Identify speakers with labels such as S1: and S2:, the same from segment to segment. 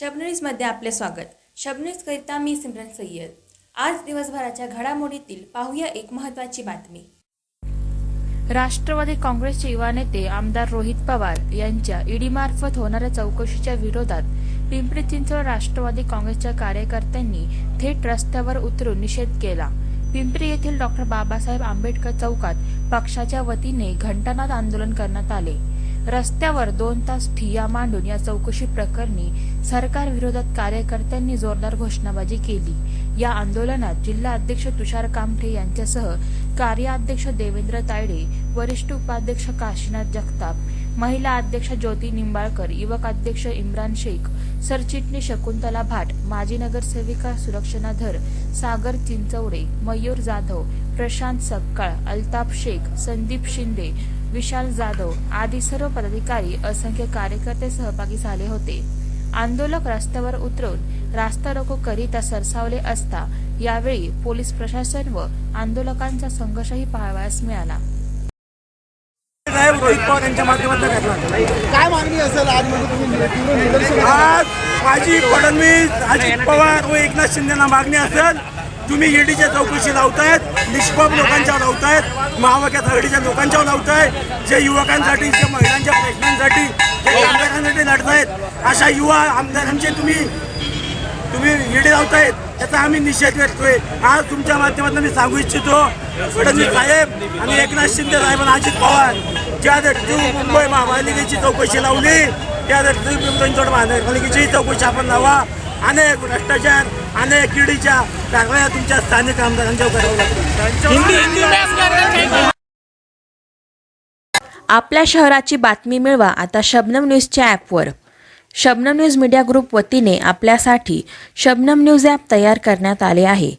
S1: शबनीजमध्ये आपले स्वागत. शबनीजकरिता मी सिमरन सय्यद. आज दिवसभराच्या घडामोडीतील पाहूया एक महत्त्वाची बातमी. राष्ट्रवादी काँग्रेसचे युवा नेते आमदार रोहित पवार यांच्या ईडीमार्फत होणाऱ्या चौकशीच्या विरोधात पिंपरी चिंचवड राष्ट्रवादी काँग्रेसच्या कार्यकर्त्यांनी थेट रस्त्यावर उतरून निषेध केला. पिंपरी येथील डॉक्टर बाबासाहेब आंबेडकर चौकात पक्षाच्या वतीने घंटानाद आंदोलन करण्यात आले. रस्त्यावर दोन तास ठिय्या मांडून या चौकशी प्रकरणी सरकार विरोधात कार्यकर्त्यांनी जोरदार घोषणाबाजी केली. या आंदोलनात जिल्हा अध्यक्ष तुषार कामठे यांच्यासह कार्याध्यक्ष देवेंद्र तायडे वरिष्ठ उपाध्यक्ष काशीनाथ जगताप महिला अध्यक्ष ज्योती निंबाळकर युवक अध्यक्ष इम्रान शेख सरचिटणीस शकुंतला भाट माजी नगरसेविका सुरक्षणाधर सागर चिंचवडे मयूर जाधव प्रशांत सक्काळ अल्ताफ शेख संदीप शिंदे विशाल जाधव आदी सर्व पदाधिकारी असंख्य कार्यकर्ते सहभागी झाले होते. आंदोलक रस्त्यावर उतरून रास्ता रोको करिता सरसावले असता यावेळी पोलीस प्रशासन व आंदोलकांचा संघर्षही पाहावयास मिळाला.
S2: काय मागणी असेल आज म्हणजे तुम्ही
S3: आज माझी फडणवीस अजित पवार व एकनाथ शिंदेना मागणी असेल. तुम्ही ईडीच्या चौकशी लावतायत निष्पाप लोकांच्या लावतायत महावाक्या हळदीच्या लोकांच्यावर लावताय जे युवकांसाठी जे महिलांच्या प्रश्नांसाठी जे आमदारांसाठी लढतायत अशा युवा आमदारांचे तुम्ही तुम्ही ईडी लावतायत त्याचा आम्ही निषेध करतोय आज तुमच्या माध्यमातून मी सांगू इच्छितो फडणवीस साहेब आणि एकनाथ शिंदे साहेब आणि अजित पवार ज्या धर्ती मुंबई महापालिकेची चौकशी लावली त्या धर्ती पिंपरी महानगरपालिकेची चौकशी आपण लावा. अनेक भ्रष्टाचार अनेक ईडीच्या कारवाया तुमच्या स्थानिक आमदारांच्यावर करावं लागतं
S1: आपल्या शहराची बातमी मिळवा आता शबनम न्यूजच्या ॲपवर. शबनम न्यूज मीडिया ग्रुप वतीने आपल्यासाठी शबनम न्यूज ॲप तयार करण्यात आले आहे.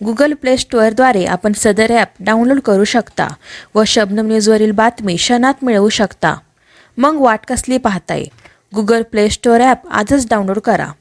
S1: गुगल प्ले स्टोअरद्वारे आपण सदर ॲप डाउनलोड करू शकता व शबनम न्यूजवरील बातमी क्षणात मिळवू शकता. मग वाट कसली पाहताय? गुगल प्ले स्टोअर ॲप आजच डाउनलोड करा.